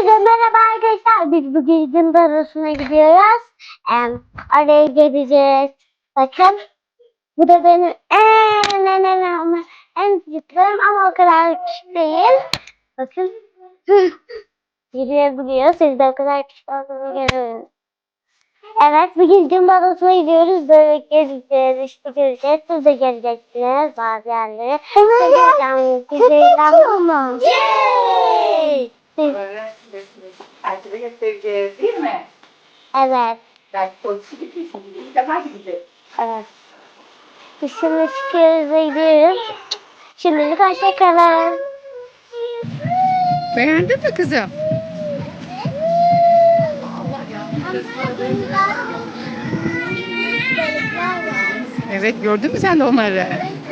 Herkese merhaba arkadaşlar. Biz bugün gün barosuna gidiyoruz. Em, oraya gideceğiz. Bakın. Bu da benim en en en en, en küçüklerim ama o kadar küçük değil. Bakın. Yürüyebiliyor. Siz de o kadar küçük olduğunu görün. Evet bugün gün barosuna gidiyoruz. Böyle gezeceğiz, işte göreceğiz. Siz de geleceksiniz bazı yerlere. Evet. Güzel ama. Yay! Siz- Herkese göstereceğiz değil mi? Evet. Belki polisi gidiyorsun. İlk defa gideceğiz. Evet. Biz şimdi çıkıyoruz ve gidiyoruz. Şimdilik hoşçakalın. Beğendin mi kızım? Evet gördün mü sen de onları?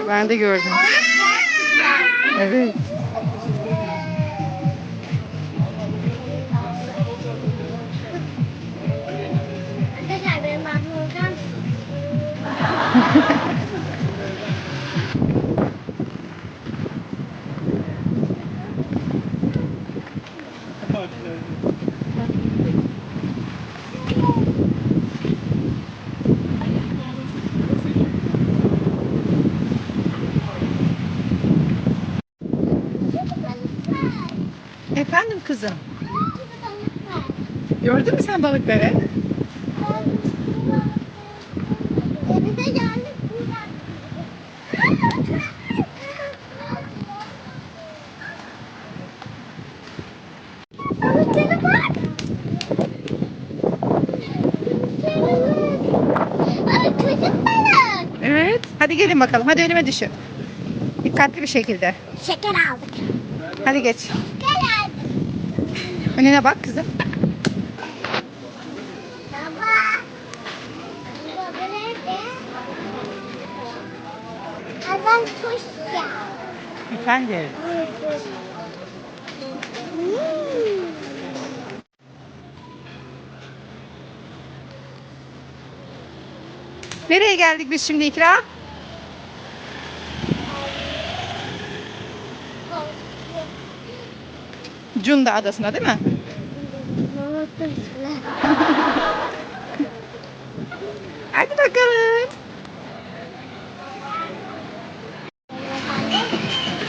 Ben de gördüm. Evet. Gördün mü sen balıkları? Balıklara bak. Evet. Hadi gelin bakalım. Hadi önüme düşün. Dikkatli bir şekilde. Şeker aldık. Hadi geç. Şeker aldık. Önüne bak kızım. Efendim. Nereye geldik biz şimdi İkra? Cunda Adası'na değil mi? Hadi bakalım.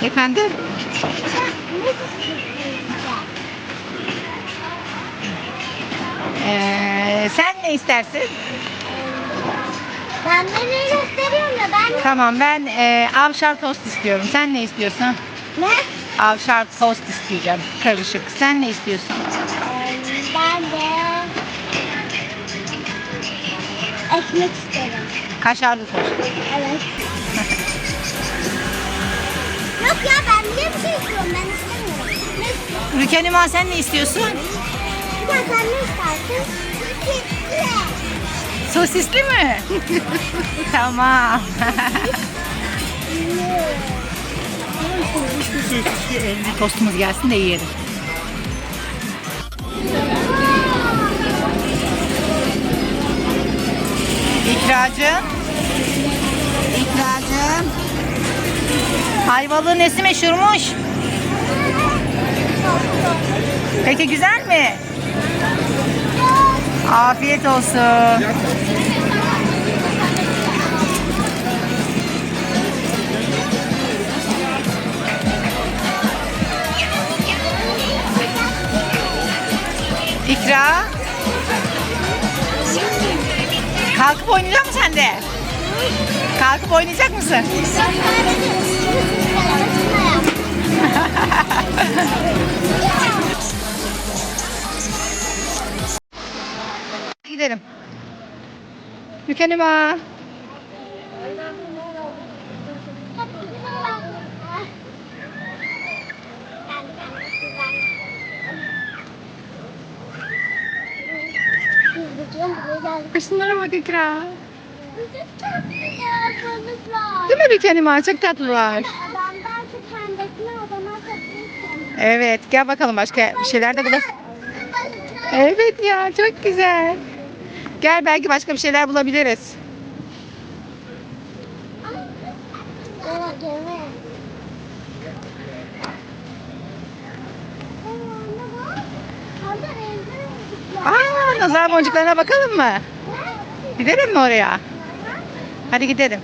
Efendim? Ee, sen ne istersin? Ben nereye gösteriyorum ya ben Tamam ben e, avşar tost istiyorum. Sen ne istiyorsun? ne? Avşar tost isteyeceğim. Karışık. Sen ne istiyorsun? Ben de ekmek isterim. Kaşarlı tost. Evet. Yok ya ben niye bir şey istiyorum ben istemiyorum. Ne istiyorsun? Rükenima sen ne istiyorsun? Ya sen ne istersin? Sütlü. Sosisli mi? tamam. Önce tostumuz gelsin de yiyelim. İkracığım. İkracığım. Ayvalık'ın nesi meşhurmuş? Peki güzel mi? Afiyet olsun. İkra. Kalkıp oynayacak mısın sen de? Kalkıp oynayacak mısın? Gidelim. Yükenima. Kuşlara bak İkra. Değil mi Yükenima? Çok tatlılar. Evet gel bakalım başka bir şeyler de bulalım. Evet ya çok güzel. Gel belki başka bir şeyler bulabiliriz. Aa, nazar boncuklarına bakalım mı? Gidelim mi oraya? Hadi gidelim.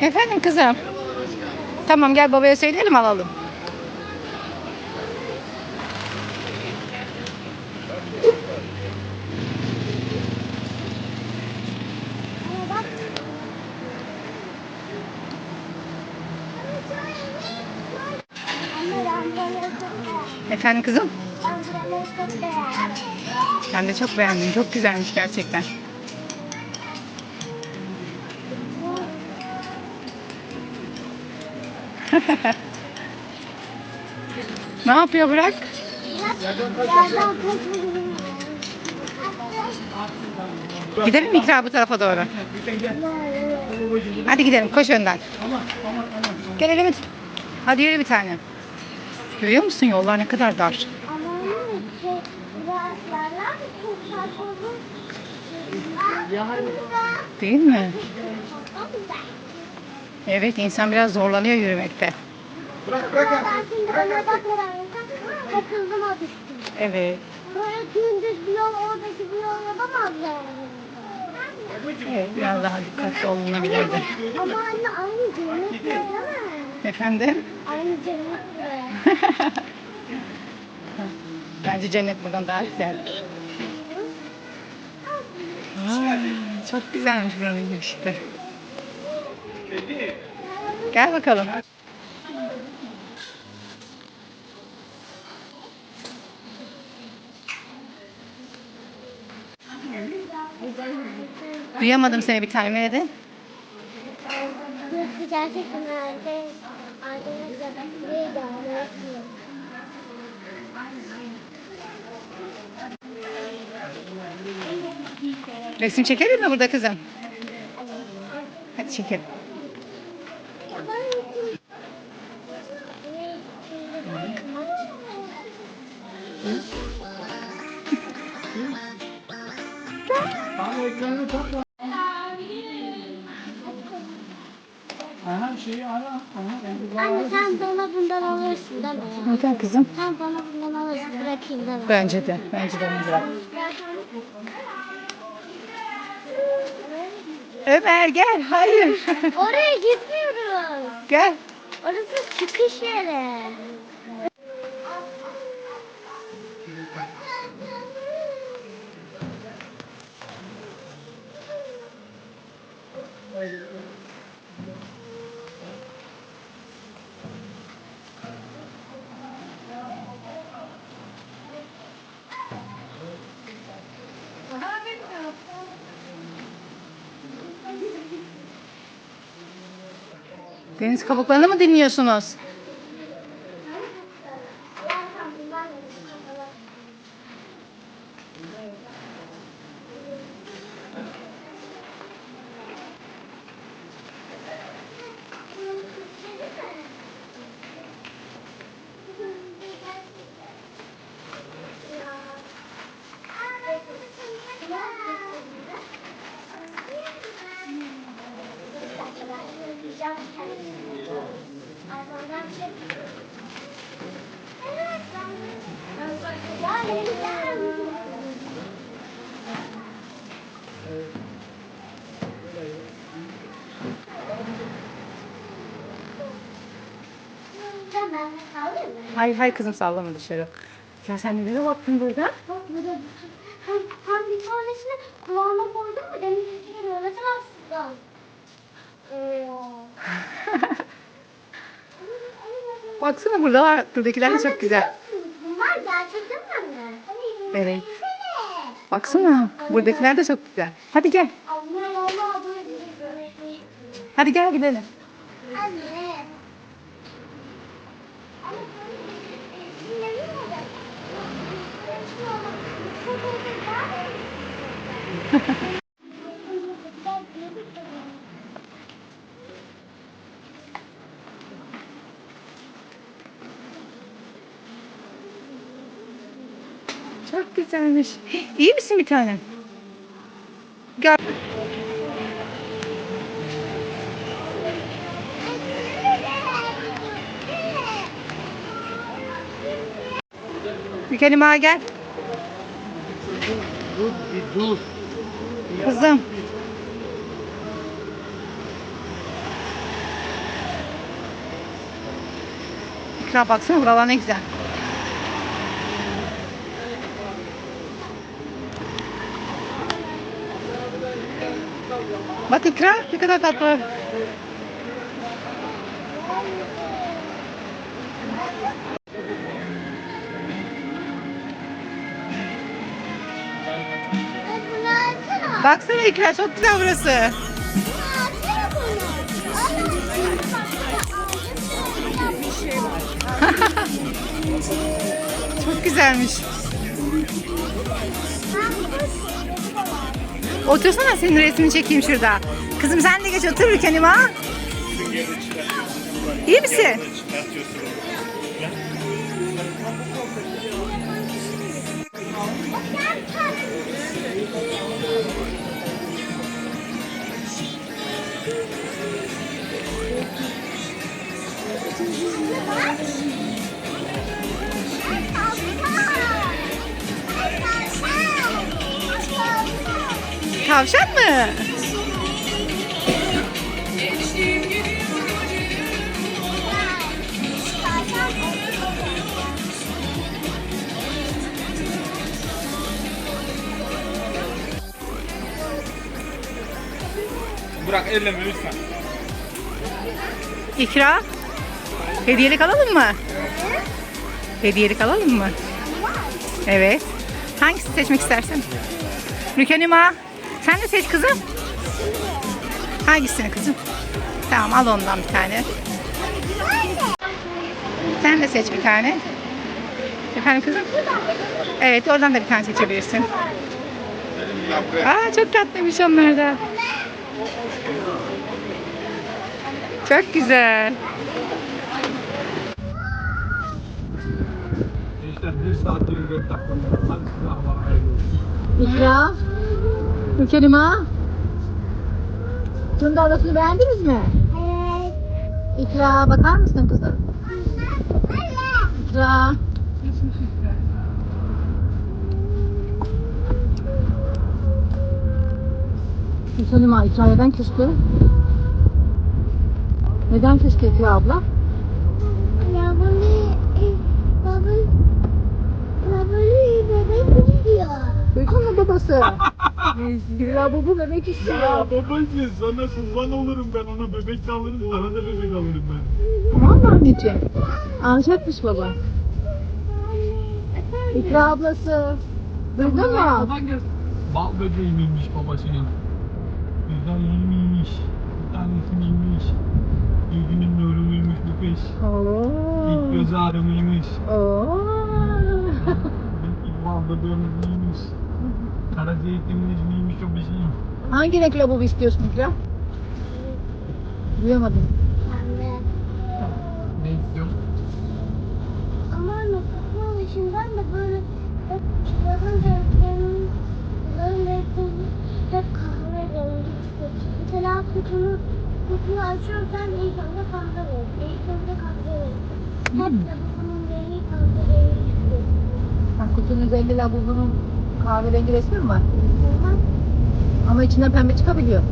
Efendim kızım. Tamam gel babaya söyleyelim alalım. Efendim kızım? Ben de çok beğendim. Çok güzelmiş gerçekten. Ne yapıyor bırak? Gidelim mi İkra bu tarafa doğru? Hadi gidelim koş önden. Gel Elimit. Hadi yürü bir tane. Görüyor musun yollar ne kadar dar. Değil mi? Evet insan biraz zorlanıyor yürümekte. Ben şimdi ona bakmadan takıldım o düştüm. Evet. Böyle gündüz bir yol oradaki bir yol yapamazlar. Evet biraz daha dikkatli olunabilirdi. Ama anne aynı cennet değil mi? Efendim? Aynı cennet Bence cennet buradan daha güzel. Ay, çok güzelmiş buranın girişi. Gel bakalım. Duyamadım seni bir tane nerede? Resim çekelim mi burada kızım? Hadi çekelim. Aha şeyi ara. Aha, Anne sen dolabından alırsın değil mi? Neden kızım? Sen dolabından alırsın bırakayım değil mi? Bence de. Bence de onu bırak. Ömer gel. Hayır. Oraya gitmiyoruz. gel. Orası çıkış yeri. Deniz kabuklarını mı dinliyorsunuz? Hayır hayır kızım sallama dışarı. Ya sen nereye baktın burada? Bak burada hem, bir tanesini kulağıma koydum mu deniz içine öğreten Baksana burada buradakiler de çok güzel. Bunlar gerçekten mi? Evet. Baksana buradakiler de çok güzel. Hadi gel. Hadi gel gidelim. Anne. Güzelmiş. İyi misin bir tanem? Gel. Mükellima gel. Dur bir dur. Kızım. İkra baksana buralar ne güzel. Bak İkra ne kadar tatlı. Baksana İkra çok güzel burası. Çok güzelmiş. Otursana senin resmini çekeyim şurada. Kızım sen de geç otur Rükenima. İyi misin? Tavşan mı? Bırak elleme lütfen. İkra. Hediyelik alalım mı? Hediyelik alalım mı? Evet. Hangisini seçmek istersin? Rükenima. Sen de seç kızım. Hangisini kızım? Tamam al ondan bir tane. Sen de seç bir tane. Efendim kızım? Evet oradan da bir tane seçebilirsin. Aa çok tatlıymış onlar da. Çok güzel. Gençler 1 saat 24 dakika. Hadi size Allah hayırlı olsun. İkra. Mükerrima. Funda adasını beğendiniz mi? İkra bakar mısın kızım? İkra. Mükerrima İkra neden küstü? Neden küstü İkra abla? Ya bunu, baba, baba bebek istiyor. Duydun mu babası? İkra baba bebek istiyor. Ya babacığım sana kurban olurum ben ona bebek de alırım sana da bebek alırım ben. Tamam mı anneciğim? Alacakmış baba. İkra ablası. Duydun mu? Bal böceği miymiş babasının? Güzel iyiymiş. Bir tanesi miymiş? Yüzünün nuru muymuş bu kız? İlk Oo. göz ağrımıymış. Oo. İlk bal böceğimiz miymiş? Kara zeytinimiz miymiş o bizim? Hangi renk lavabo istiyorsun İkra? Duyamadım. Anne. Ne istiyorum? Ama anne kafamın içinden de böyle hep kitabın renklerinin böyle renkleri hep kahve rengi çıkıyor. Mesela kutunu kutuyu açıyorsan ilk önce kahve rengi, ilk önce kahve rengi. Hep de rengi kahve rengi çıkıyor. Ha, kutunun üzerinde lavabonun kahverengi resmi mi var? Ama içinden pembe çıkabiliyor.